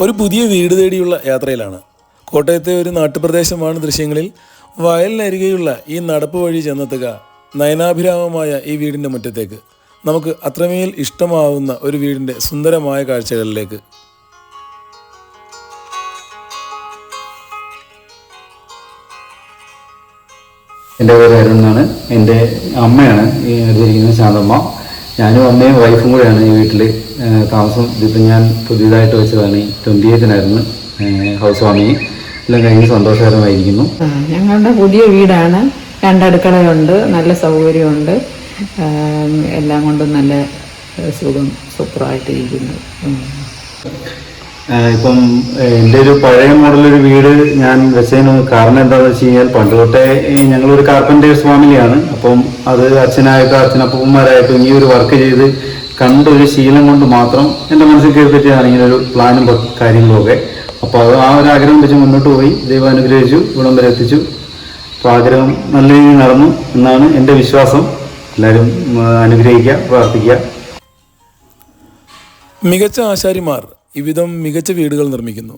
ഒരു പുതിയ വീട് തേടിയുള്ള യാത്രയിലാണ്. കോട്ടയത്തെ ഒരു നാട്ടുപ്രദേശമാണ് ദൃശ്യങ്ങളിൽ. വയലിനരികെയുള്ള ഈ നടപ്പ് വഴി ചെന്നെത്തുക നയനാഭിരാമമായ ഈ വീടിന്റെ മുറ്റത്തേക്ക്. നമുക്ക് അത്രമേൽ ഇഷ്ടമാവുന്ന ഒരു വീടിന്റെ സുന്ദരമായ കാഴ്ചകളിലേക്ക്. എന്റെ പേര് അരുൺ എന്നാണ്. എന്റെ അമ്മയാണ് ഈ അടുത്തിരിക്കുന്നത് ശാന്തമ്മ. ഞാനും അമ്മയും വൈഫും കൂടെയാണ് ഈ വീട്ടിൽ താമസം ഇതിപ്പോൾ ഞാൻ പുതിയതായിട്ട് വെച്ചതാണ്. ഈ ട്വന്റി എയ്ത്തിനായിരുന്നു ഹൗസ് വാമിങ് എല്ലാം കഴിഞ്ഞ് സന്തോഷകരമായിരിക്കുന്നു. ഞങ്ങളുടെ പുതിയ വീടാണ്. രണ്ടടുക്കളയുണ്ട് നല്ല സൗകര്യമുണ്ട്. എല്ലാം കൊണ്ടും നല്ല സുഖം സൂപ്പറായിട്ടിരിക്കുന്നു. ഇപ്പം എന്റെ ഒരു പഴയ മോഡലൊരു വീട് ഞാൻ വെച്ചതിന് കാരണം എന്താണെന്ന് വെച്ച് കഴിഞ്ഞാൽ പണ്ട് തൊട്ടേ ഞങ്ങളൊരു കാർപ്പന്റേഴ്സ് ഫാമിലിയാണ് അപ്പം അത് അച്ഛനായിട്ടും അച്ഛനപ്പന്മാരായിട്ടും ഈ ഒരു വർക്ക് ചെയ്ത് കണ്ടൊരു ശീലം കൊണ്ട് മാത്രം എന്റെ മനസ്സിൽ കയറി പറ്റിയതാണ് ഒരു പ്ലാനും കാര്യങ്ങളൊക്കെ. അപ്പോൾ അത് ആ ഒരു ആഗ്രഹം വെച്ച് മുന്നോട്ട് പോയി. ദൈവം അനുഗ്രഹിച്ചു ഇവിടം വരെ എത്തിച്ചു. അപ്പോൾ ആഗ്രഹം നല്ല രീതിയിൽ നടന്നു എന്നാണ് എന്റെ വിശ്വാസം. എല്ലാവരും അനുഗ്രഹിക്കുക പ്രാർത്ഥിക്കുക. മികച്ച ആശാരിമാർ ഇവിധം മികച്ച വീടുകൾ നിർമ്മിക്കുന്നു.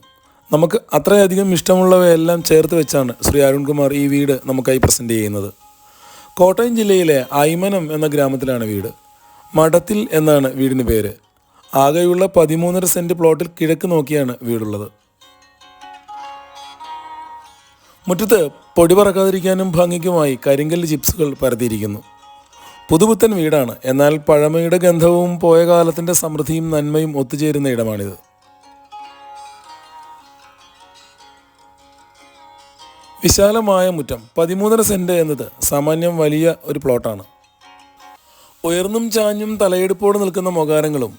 നമുക്ക് അത്രയധികം ഇഷ്ടമുള്ളവയെല്ലാം ചേർത്ത് വെച്ചാണ് ശ്രീ അരുൺകുമാർ ഈ വീട് നമുക്കായി പ്രസന്റ് ചെയ്യുന്നത്. കോട്ടയം ജില്ലയിലെ ഐമനം എന്ന ഗ്രാമത്തിലാണ് വീട്. മഠത്തിൽ എന്നാണ് വീടിന് പേര്. ആകെയുള്ള പതിമൂന്നര സെന്റ് പ്ലോട്ടിൽ കിഴക്ക് നോക്കിയാണ് വീടുള്ളത്. മുറ്റത്ത് പൊടി പറക്കാതിരിക്കാനും ഭംഗിക്കുമായി കരിങ്കല്ല് ചിപ്സുകൾ പരത്തിയിരിക്കുന്നു. പുതുപുത്തൻ വീടാണ്. എന്നാൽ പഴമയുടെ ഗന്ധവും പോയ കാലത്തിന്റെ സമൃദ്ധിയും നന്മയും ഒത്തുചേരുന്ന ഇടമാണിത്. വിശാലമായ മുറ്റം. പതിമൂന്നര സെന്റ് എന്നത് സാമാന്യം വലിയ ഒരു പ്ലോട്ടാണ്. ഉയർന്നും ചാഞ്ഞും തലയെടുപ്പോടെ നിൽക്കുന്ന മൊകാരങ്ങളും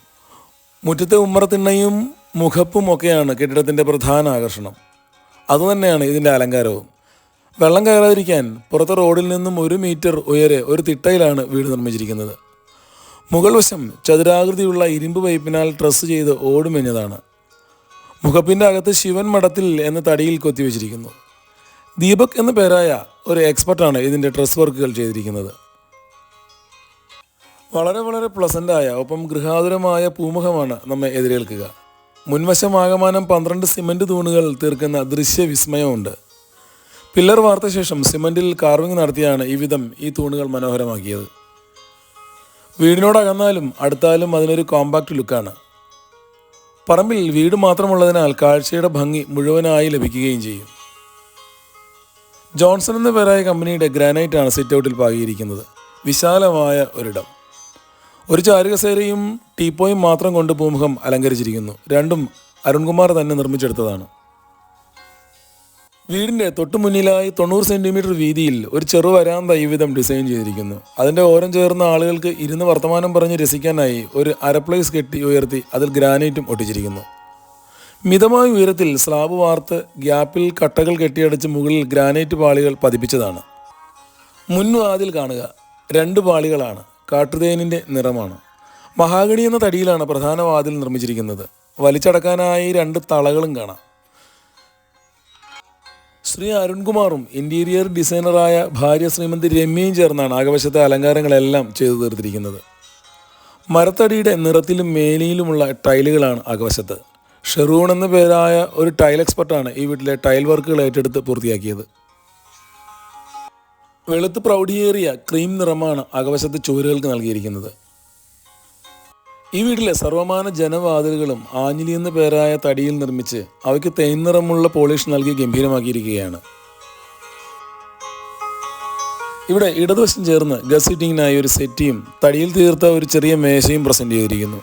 മുറ്റത്തെ ഉമ്മറത്തിണ്ണയും മുഖപ്പും ഒക്കെയാണ് കെട്ടിടത്തിന്റെ പ്രധാന ആകർഷണം. അതുതന്നെയാണ് ഇതിന്റെ അലങ്കാരവും. വെള്ളം കയറാതിരിക്കാൻ പുറത്തെ റോഡിൽ നിന്നും ഒരു മീറ്റർ ഉയരെ ഒരു തിട്ടയിലാണ് വീട് നിർമ്മിച്ചിരിക്കുന്നത്. മുകൾ വശം ചതുരാകൃതിയുള്ള ഇരുമ്പ് പൈപ്പിനാൽ ട്രസ് ചെയ്ത് ഓടുമെഞ്ഞതാണ് മുഖപ്പിന്റെ അകത്ത് ശിവൻ മഠത്തിൽ എന്ന തടിയിൽ കൊത്തിവെച്ചിരിക്കുന്നു. ദീപക് എന്ന പേരായ ഒരു എക്സ്പെർട്ടാണ് ഇതിന്റെ ഡ്രസ് വർക്കുകൾ ചെയ്തിരിക്കുന്നത്. വളരെ വളരെ പ്ലസന്റായ ഒപ്പം ഗൃഹാതുരമായ പൂമുഖമാണ് നമ്മെ എതിരേൽക്കുക. മുൻവശം ആകമാനം പന്ത്രണ്ട് സിമന്റ് തൂണുകൾ തീർക്കുന്ന ദൃശ്യവിസ്മയമുണ്ട്. പില്ലർ വാർത്ത ശേഷം സിമന്റിൽ കാർവിംഗ് നടത്തിയാണ് ഈ വിധം ഈ തൂണുകൾ മനോഹരമാക്കിയത്. വീടിനോടകന്നാലും അടുത്താലും അതിനൊരു കോമ്പാക്റ്റ് ലുക്കാണ് പറമ്പിൽ വീട് മാത്രമുള്ളതിനാൽ കാഴ്ചയുടെ ഭംഗി മുഴുവനായി ലഭിക്കുകയും ചെയ്യും. ജോൺസൺ എന്ന പേരായ കമ്പനിയുടെ ഗ്രാനൈറ്റ് ആണ് സിറ്റ് ഔട്ടിൽ പാകിയിരിക്കുന്നത്. വിശാലമായ ഒരിടം. ഒരു ചാരുകസേരയും ടീപ്പോയും മാത്രം കൊണ്ട് പൂമുഖം അലങ്കരിച്ചിരിക്കുന്നു. രണ്ടും അരുൺകുമാർ തന്നെ നിർമ്മിച്ചെടുത്തതാണ്. വീടിന്റെ തൊട്ടു മുന്നിലായി തൊണ്ണൂറ് സെന്റിമീറ്റർ വീതിയിൽ ഒരു ചെറു വരാന്ത ഈ വിധം ഡിസൈൻ ചെയ്തിരിക്കുന്നു. അതിന്റെ ഓരം ചേർന്ന ആളുകൾക്ക് ഇരുന്ന് വർത്തമാനം പറഞ്ഞ് രസിക്കാനായി ഒരു അരപ്ലേസ് കെട്ടി ഉയർത്തി അതിൽ ഗ്രാനൈറ്റും ഒട്ടിച്ചിരിക്കുന്നു. മിതമായ ഉയരത്തിൽ സ്ലാബ് വാർത്ത് ഗ്യാപ്പിൽ കട്ടകൾ കെട്ടിയടച്ച് മുകളിൽ ഗ്രാനൈറ്റ് പാളികൾ പതിപ്പിച്ചതാണ്. മുൻവാതിൽ കാണുക. രണ്ട് പാളികളാണ്. കാട്ടുതേനിന്റെ നിറമാണ്. മഹാഗണി എന്ന തടിയിലാണ് പ്രധാന വാതിൽ നിർമ്മിച്ചിരിക്കുന്നത്. വലിച്ചടക്കാനായി രണ്ട് തളകളും കാണാം. ശ്രീ അരുൺകുമാറും ഇന്റീരിയർ ഡിസൈനറായ ഭാര്യ ശ്രീമതി രമ്യയും ചേർന്നാണ് ആകവശത്തെ അലങ്കാരങ്ങളെല്ലാം ചെയ്തു തീർത്തിരിക്കുന്നത്. മരത്തടിയുടെ നിറത്തിലും മേനിയിലുമുള്ള ടൈലുകളാണ് ആകവശത്ത്. ഷെറൂൺ എന്ന പേരായ ഒരു ടൈൽ എക്സ്പെർട്ടാണ് ഈ വീട്ടിലെ ടൈൽ വർക്കുകൾ ഏറ്റെടുത്ത് പൂർത്തിയാക്കിയത്. വെളുത്ത് പ്രൗഢിയേറിയ ക്രീം നിറമാണ് അകവശത്തെ ചുവരുകൾക്ക് നൽകിയിരിക്കുന്നത്. ഈ വീട്ടിലെ സർവമാന ജനവാതിലുകളും ആഞ്ഞിലി എന്ന പേരായ തടിയിൽ നിർമ്മിച്ച് അവയ്ക്ക് തേൻ നിറമുള്ള പോളിഷ് നൽകി ഗംഭീരമാക്കിയിരിക്കുകയാണ്. ഇവിടെ ഇടതുവശം ചേർന്ന് ഗസ് സീറ്റിങ്ങിനായി ഒരു സെറ്റിയും തടിയിൽ തീർത്ത ഒരു ചെറിയ മേശയും പ്രസന്റ് ചെയ്തിരിക്കുന്നു.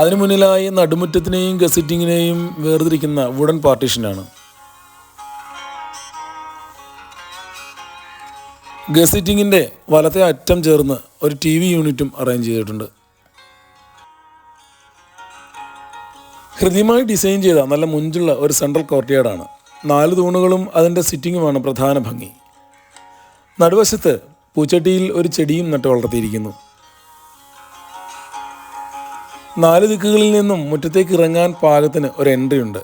അതിനു മുന്നിലായി നടുമുറ്റത്തിനെയും ഗസ് സിറ്റിങ്ങിനെയും വേർതിരിക്കുന്ന വുഡൻ പാർട്ടീഷനാണ്. ഗസ് സീറ്റിങ്ങിന്റെ വലത്തെ അറ്റം ചേർന്ന് ഒരു ടി വി യൂണിറ്റും അറേഞ്ച് ചെയ്തിട്ടുണ്ട്. ഹൃദ്യമായി ഡിസൈൻ ചെയ്ത നല്ല മുഞ്ചുള്ള ഒരു സെൻട്രൽ കോർട്ട്യാർഡാണ് നാല് തൂണുകളും അതിന്റെ സിറ്റിങ്ങുമാണ് പ്രധാന ഭംഗി. നടുവശത്ത് പൂച്ചട്ടിയിൽ ഒരു ചെടിയും നട്ട് വളർത്തിയിരിക്കുന്നു. നാല് ദിക്കുകളിൽ നിന്നും മുറ്റത്തേക്ക് ഇറങ്ങാൻ പാകത്തിന് ഒരു എൻട്രി ഉണ്ട്.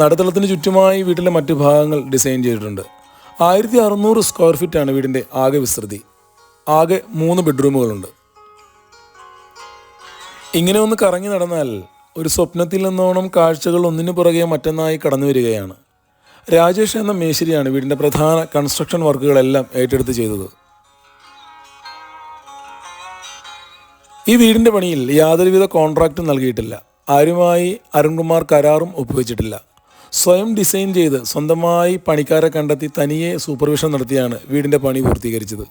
നടുത്തളത്തിന് ചുറ്റുമായി വീട്ടിലെ മറ്റു ഭാഗങ്ങൾ ഡിസൈൻ ചെയ്തിട്ടുണ്ട്. ആയിരത്തി അറുന്നൂറ് സ്ക്വയർ ആണ് വീടിന്റെ ആകെ വിസ്തൃതി. ആകെ മൂന്ന് ബെഡ്റൂമുകളുണ്ട് ഇങ്ങനെ ഒന്ന് കറങ്ങി നടന്നാൽ ഒരു സ്വപ്നത്തിൽ നിന്നോണം കാഴ്ചകൾ ഒന്നിനു പുറകെ മറ്റൊന്നായി കടന്നു വരികയാണ്. രാജേഷ് എന്ന മേശരിയാണ് വീടിന്റെ പ്രധാന കൺസ്ട്രക്ഷൻ വർക്കുകളെല്ലാം ഏറ്റെടുത്ത് ചെയ്തത്. ഈ വീടിന്റെ പണിയിൽ യാതൊരുവിധ കോൺട്രാക്റ്റും നൽകിയിട്ടില്ല. ആരുമായി അരുൺകുമാർ കരാറും ഒപ്പുവെച്ചിട്ടില്ല. സ്വയം ഡിസൈൻ ചെയ്ത് സ്വന്തമായി പണിക്കാരെ കണ്ടെത്തി തനിയെ സൂപ്പർവിഷൻ നടത്തിയാണ് വീടിന്റെ പണി പൂർത്തീകരിച്ചത്.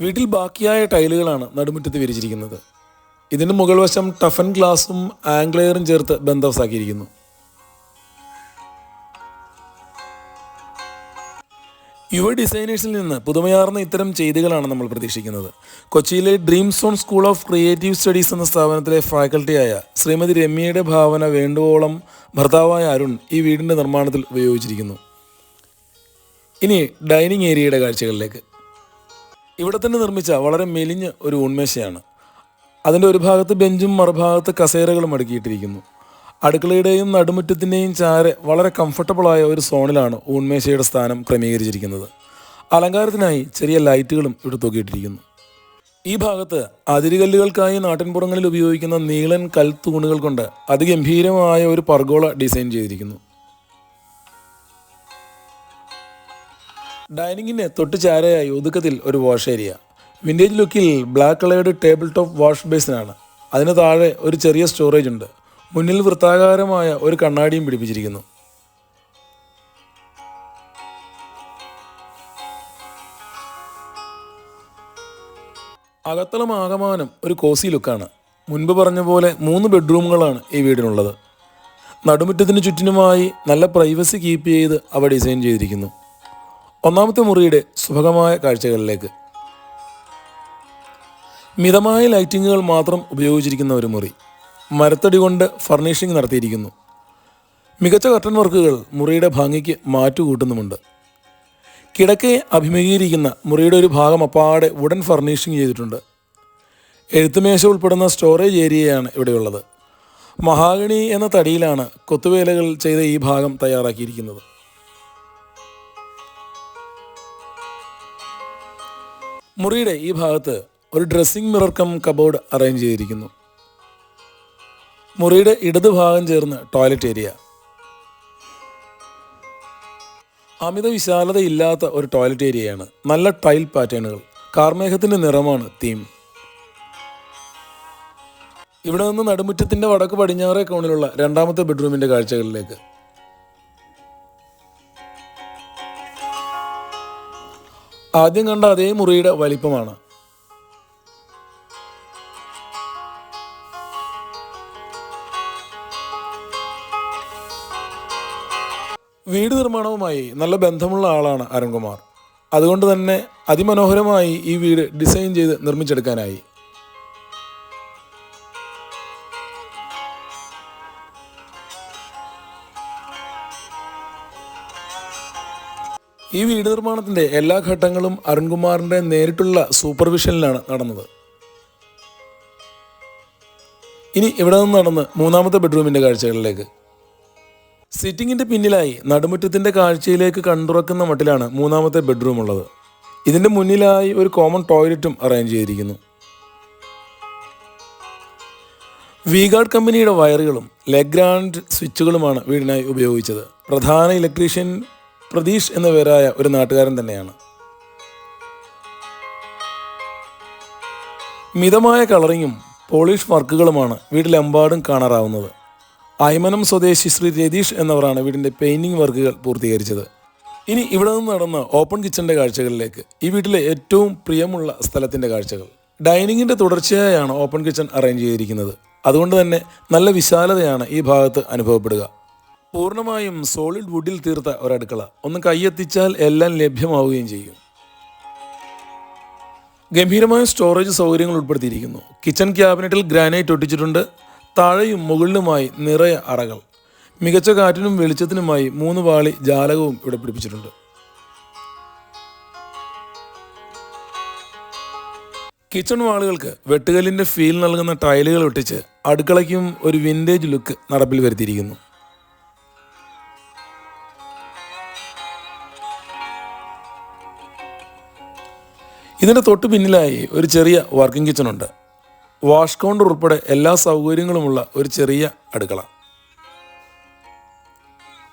വീട്ടിൽ ബാക്കിയായ ടൈലുകളാണ് നടുമുറ്റത്ത് വിരിച്ചിരിക്കുന്നത്. ഇതിന് മുകൾ വശം ടഫൻ ഗ്ലാസും ആംഗ്ലെയറും ചേർത്ത് ബന്ധവസാക്കിയിരിക്കുന്നു. യുവ ഡിസൈനേഴ്സിൽ നിന്ന് പുതുമയാർന്ന ഇത്തരം ചെയ്തികളാണ് നമ്മൾ പ്രതീക്ഷിക്കുന്നത്. കൊച്ചിയിലെ dream zone school of creative studies എന്ന സ്ഥാപനത്തിലെ ഫാക്കൽറ്റിയായ ശ്രീമതി രമ്യയുടെ ഭാവന വേണ്ടുവോളം ഭർത്താവായ അരുൺ ഈ വീടിന്റെ നിർമ്മാണത്തിൽ ഉപയോഗിച്ചിരിക്കുന്നു. ഇനി ഡൈനിങ് ഏരിയയുടെ കാഴ്ചകളിലേക്ക്. ഇവിടെ തന്നെ നിർമ്മിച്ച വളരെ മെലിഞ്ഞ ഒരു ഉന്മേഷയാണ് അതിന്റെ ഒരു ഭാഗത്ത് ബെഞ്ചും മറുഭാഗത്ത് കസേരകളും അടുക്കിയിട്ടിരിക്കുന്നു. അടുക്കളയുടെയും നടുമുറ്റത്തിന്റെയും ചാര വളരെ കംഫർട്ടബിളായ ഒരു സോണിലാണ് ഊൺമേശയുടെ സ്ഥാനം ക്രമീകരിച്ചിരിക്കുന്നത്. അലങ്കാരത്തിനായി ചെറിയ ലൈറ്റുകളും ഇവിടെ തൂക്കിയിട്ടിരിക്കുന്നു. ഈ ഭാഗത്ത് അതിരുകല്ലുകൾക്കായി നാട്ടിൻപുറങ്ങളിൽ ഉപയോഗിക്കുന്ന നീളൻ തൂണുകൾ കൊണ്ട് അതിഗംഭീരമായ ഒരു പർഗോള ഡിസൈൻ ചെയ്തിരിക്കുന്നു. ഡൈനിങ്ങിന് തൊട്ട് ചാരയായി ഒതുക്കത്തിൽ ഒരു വാഷ് ഏരിയ. വിന്റേജ് ലുക്കിൽ black coloured table top wash ബേസിനാണ്. അതിന് താഴെ ഒരു ചെറിയ സ്റ്റോറേജ് ഉണ്ട്. മുന്നിൽ വൃത്താകാരമായ ഒരു കണ്ണാടിയും പിടിപ്പിച്ചിരിക്കുന്നു. അകത്തളം ആകമാനം ഒരു കോസി ലുക്കാണ് മുൻപ് പറഞ്ഞ പോലെ മൂന്ന് ബെഡ്റൂമുകളാണ് ഈ വീടിനുള്ളത്. നടുമുറ്റത്തിന് ചുറ്റിനുമായി നല്ല പ്രൈവസി കീപ്പ് ചെയ്ത് അവ ഡിസൈൻ ചെയ്തിരിക്കുന്നു. ഒന്നാമത്തെ മുറിയുടെ സുഭകമായ കാഴ്ചകളിലേക്ക്. മിതമായ ലൈറ്റിങ്ങുകൾ മാത്രം ഉപയോഗിച്ചിരിക്കുന്ന ഒരു മുറി. മരത്തടി കൊണ്ട് ഫർണിഷിംഗ് നടത്തിയിരിക്കുന്നു. മികച്ച കർട്ടൻ വർക്കുകൾ മുറിയുടെ ഭംഗിക്ക് മാറ്റുകൂട്ടുന്നുമുണ്ട്. കിടക്കയെ അഭിമുഖീകരിക്കുന്ന മുറിയുടെ ഒരു ഭാഗം അപ്പാടെ വുഡൻ ഫർണിഷിംഗ് ചെയ്തിട്ടുണ്ട്. എഴുത്തുമേശ ഉൾപ്പെടുന്ന സ്റ്റോറേജ് ഏരിയയാണ് ഇവിടെയുള്ളത്. മഹാഗണി എന്ന തടിയിലാണ് കൊത്തുവേലകൾ ചെയ്ത ഈ ഭാഗം തയ്യാറാക്കിയിരിക്കുന്നത്. മുറിയുടെ ഈ ഭാഗത്ത് ഒരു dressing mirror cum cupboard arrange ചെയ്തിരിക്കുന്നു. മുറിയുടെ ഇടത് ഭാഗം ചേർന്ന് ടോയ്ലറ്റ് ഏരിയ അമിത വിശാലതയില്ലാത്ത ഒരു ടോയ്ലറ്റ് ഏരിയയാണ് നല്ല ടൈൽ പാറ്റേണുകൾ കാർമേഘത്തിന്റെ നിറമാണ് തീം ഇവിടെ നിന്ന് നടുമുറ്റത്തിന്റെ വടക്ക് പടിഞ്ഞാറേ കോണിലുള്ള രണ്ടാമത്തെ ബെഡ്റൂമിന്റെ കാഴ്ചകളിലേക്ക്. ആദ്യം കണ്ട അതേ മുറിയുടെ വലിപ്പമാണ്. വീട് നിർമ്മാണവുമായി നല്ല ബന്ധമുള്ള ആളാണ് അരുൺകുമാർ. അതുകൊണ്ട് തന്നെ അതിമനോഹരമായി ഈ വീട് ഡിസൈൻ ചെയ്ത് നിർമ്മിച്ചെടുക്കാനായി. ഈ വീട് നിർമ്മാണത്തിന്റെ എല്ലാ ഘട്ടങ്ങളും അരുൺകുമാറിന്റെ നേരിട്ടുള്ള സൂപ്പർവിഷനിലാണ് നടന്നത്. ഇനി ഇവിടെ നിന്ന് നടന്ന് മൂന്നാമത്തെ ബെഡ്റൂമിന്റെ കാഴ്ചകളിലേക്ക്. സിറ്റിങ്ങിന്റെ പിന്നിലായി നടുമുറ്റത്തിന്റെ കാഴ്ചയിലേക്ക് കണ്ടുറക്കുന്ന മട്ടിലാണ് മൂന്നാമത്തെ ബെഡ്റൂം ഉള്ളത്. ഇതിന്റെ മുന്നിലായി ഒരു കോമൺ ടോയ്ലറ്റും അറേഞ്ച് ചെയ്തിരിക്കുന്നു. വിഗാർഡ് കമ്പനിയുടെ വയറുകളും ലെഗ്രാൻഡ് സ്വിച്ചുകളുമാണ് വീടിനായി ഉപയോഗിച്ചത്. പ്രധാന ഇലക്ട്രീഷ്യൻ പ്രതീഷ് എന്ന പേരായ ഒരു നാട്ടുകാരൻ തന്നെയാണ്. മിതമായ കളറിങ്ങും പോളിഷ് വർക്കുകളുമാണ് വീട്ടിലെമ്പാടും കാണാറാവുന്നത്. അയ്മനം സ്വദേശി ശ്രീ രതീഷ് എന്നവരാണ് വീടിന്റെ പെയിന്റിംഗ് വർക്കുകൾ പൂർത്തീകരിച്ചത്. ഇനി ഇവിടെ നിന്ന് നടന്ന ഓപ്പൺ കിച്ചന്റെ കാഴ്ചകളിലേക്ക്. ഈ വീട്ടിലെ ഏറ്റവും പ്രിയമുള്ള സ്ഥലത്തിന്റെ കാഴ്ചകൾ. ഡൈനിങ്ങിന്റെ തുടർച്ചയായാണ് ഓപ്പൺ കിച്ചൺ അറേഞ്ച് ചെയ്തിരിക്കുന്നത്. അതുകൊണ്ട് തന്നെ നല്ല വിശാലതയാണ് ഈ ഭാഗത്ത് അനുഭവപ്പെടുക. പൂർണമായും സോളിഡ് വുഡിൽ തീർത്ത ഒരടുക്കള. ഒന്ന് കൈയെത്തിച്ചാൽ എല്ലാം ലഭ്യമാവുകയും ചെയ്യും. ഗംഭീരമായ സ്റ്റോറേജ് സൗകര്യങ്ങൾ ഉൾപ്പെടുത്തിയിരിക്കുന്നു. കിച്ചൺ ക്യാബിനറ്റിൽ ഗ്രാനൈറ്റ് ഒട്ടിച്ചിട്ടുണ്ട്. താഴെയും മുകളിലുമായി നിറയെ അറകൾ. മികച്ച കാറ്റിനും വെളിച്ചത്തിനുമായി മൂന്ന് പാളി ജാലകവും ഇവിടെ പിടിപ്പിച്ചിട്ടുണ്ട്. കിച്ചൺ വാളുകൾക്ക് വെട്ടുകല്ലിന്റെ ഫീൽ നൽകുന്ന ടൈലുകൾ ഒട്ടിച്ച് അടുക്കളയ്ക്കും ഒരു വിന്റേജ് ലുക്ക് നടപ്പിൽ വരുത്തിയിരിക്കുന്നു. ഇതിന്റെ തൊട്ട് പിന്നിലായി ഒരു ചെറിയ വർക്കിംഗ് കിച്ചൺ ഉണ്ട് വാഷ് കൗണ്ടർ ഉൾപ്പെടെ എല്ലാ സൗകര്യങ്ങളുമുള്ള ഒരു ചെറിയ അടുക്കള.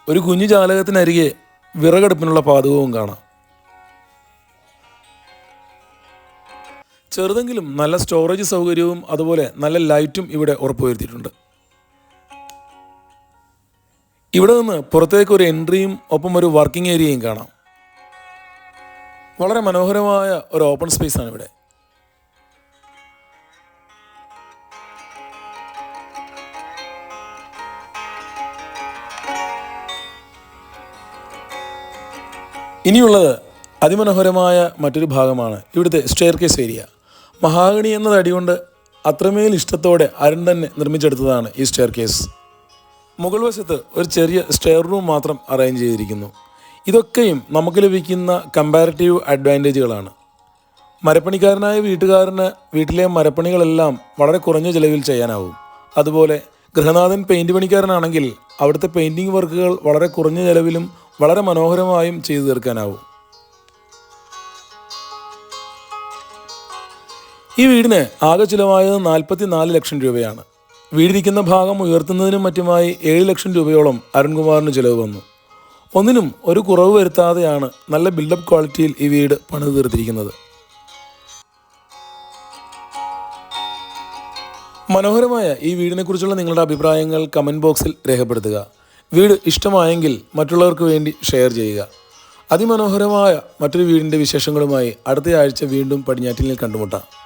ഒരു കുഞ്ഞു ജാലകത്തിനരികെ വിറകടുപ്പിനുള്ള പാതകവും കാണാം. ചെറുതെങ്കിലും നല്ല സ്റ്റോറേജ് സൗകര്യവും അതുപോലെ നല്ല ലൈറ്റും ഇവിടെ ഉറപ്പുവരുത്തിയിട്ടുണ്ട്. ഇവിടെ നിന്ന് പുറത്തേക്ക് ഒരു എൻട്രിയും ഒപ്പം ഒരു വർക്കിംഗ് ഏരിയയും കാണാം. വളരെ മനോഹരമായ ഒരു ഓപ്പൺ സ്പേസ് ആണ് ഇവിടെ. ഇനിയുള്ളത് അതിമനോഹരമായ മറ്റൊരു ഭാഗമാണ്. ഇവിടുത്തെ സ്റ്റെയർ കേസ് ഏരിയ മഹാഗണി എന്ന കൊണ്ട് അത്രമേൽ ഇഷ്ടത്തോടെ അരുൺ തന്നെ നിർമ്മിച്ചെടുത്തതാണ് ഈ സ്റ്റെയർ കേസ് മുകൾ വശത്ത് ഒരു ചെറിയ സ്റ്റെയർ റൂം മാത്രം അറേഞ്ച് ചെയ്തിരിക്കുന്നു. ഇതൊക്കെയും നമുക്ക് ലഭിക്കുന്ന കമ്പാരിറ്റീവ് അഡ്വാന്റേജുകളാണ് മരപ്പണിക്കാരനായ വീട്ടുകാരന് വീട്ടിലെ മരപ്പണികളെല്ലാം വളരെ കുറഞ്ഞ ചിലവിൽ ചെയ്യാനാവും. അതുപോലെ ഗൃഹനാഥൻ പെയിന്റ് പണിക്കാരനാണെങ്കിൽ അവിടുത്തെ പെയിന്റിംഗ് വർക്കുകൾ വളരെ കുറഞ്ഞ ചിലവിലും വളരെ മനോഹരമായും ചെയ്തു തീർക്കാനാവും. ഈ വീടിന് ആകെ ചിലവായത് നാൽപ്പത്തി നാല് ലക്ഷം രൂപയാണ്. വീടിരിക്കുന്ന ഭാഗം ഉയർത്തുന്നതിനും മറ്റുമായി ഏഴ് ലക്ഷം രൂപയോളം അരുൺകുമാറിന് ചിലവ് വന്നു. ഒന്നിനും ഒരു കുറവ് വരുത്താതെയാണ് നല്ല ബിൽഡപ്പ് ക്വാളിറ്റിയിൽ ഈ വീട് പണിത് തീർത്തിരിക്കുന്നത്. മനോഹരമായ ഈ വീടിനെക്കുറിച്ചുള്ള നിങ്ങളുടെ അഭിപ്രായങ്ങൾ കമന്റ് ബോക്സിൽ രേഖപ്പെടുത്തുക. വീട് ഇഷ്ടമായെങ്കിൽ മറ്റുള്ളവർക്ക് വേണ്ടി ഷെയർ ചെയ്യുക. അതിമനോഹരമായ മറ്റൊരു വീടിന്റെ വിശേഷങ്ങളുമായി അടുത്ത ആഴ്ച വീണ്ടും പടിഞ്ഞാറ്റിൽ കണ്ടുമുട്ടാം.